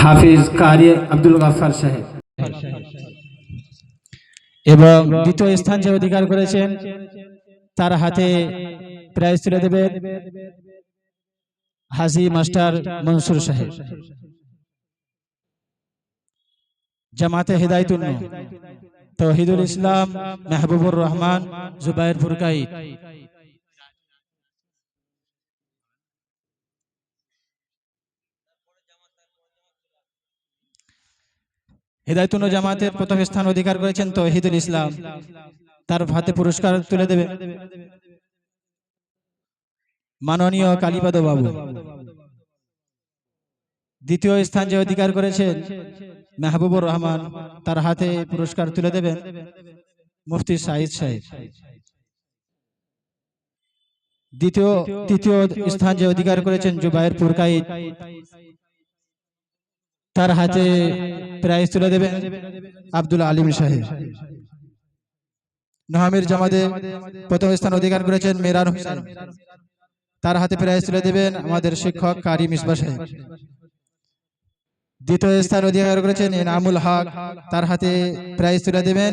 হাফিজ কারি আব্দুল গাফার সাহেব। এবং দ্বিতীয় স্থান যে অধিকার করেছেন, তার হাতে প্রাইজ তুলে দেবেন হাজি মাস্টার মনসুর সাহেব। জামাতে হেদায়তুন্ন তৌহিদুল ইসলাম, মেহবুবুর রহমান জুবাইর ফুরকাই হেদায়তুন্ন জামাতের প্রথম স্থান অধিকার করেছেন তৌহিদুল ইসলাম। তার হাতে পুরস্কার তুলে দেবে। মাননীয় কালীপদ বাবু। দ্বিতীয় স্থান যে অধিকার করেছেন মেহবুবুর রহমান, তার হাতে পুরস্কার তুলে দেবেন মুফতি সাইদ সাহেব। দ্বিতীয়, তৃতীয় স্থান যে অধিকার করেছেন জুবাইর পুরকাইদ তার হাতে প্রাইজ তুলে দেবেন আব্দুল আলিম সাহেব। নহামির জামাতে প্রথম স্থান অধিকার করেছেন মেরান হোসেন। তার হাতে প্রাইজ তুলে দেবেন আমাদের শিক্ষক কারি মিসবা সাহেব। দ্বিতীয় স্থান অধিকার করেছেন এনামুল হক। তার হাতে প্রাইজ তুলে দেবেন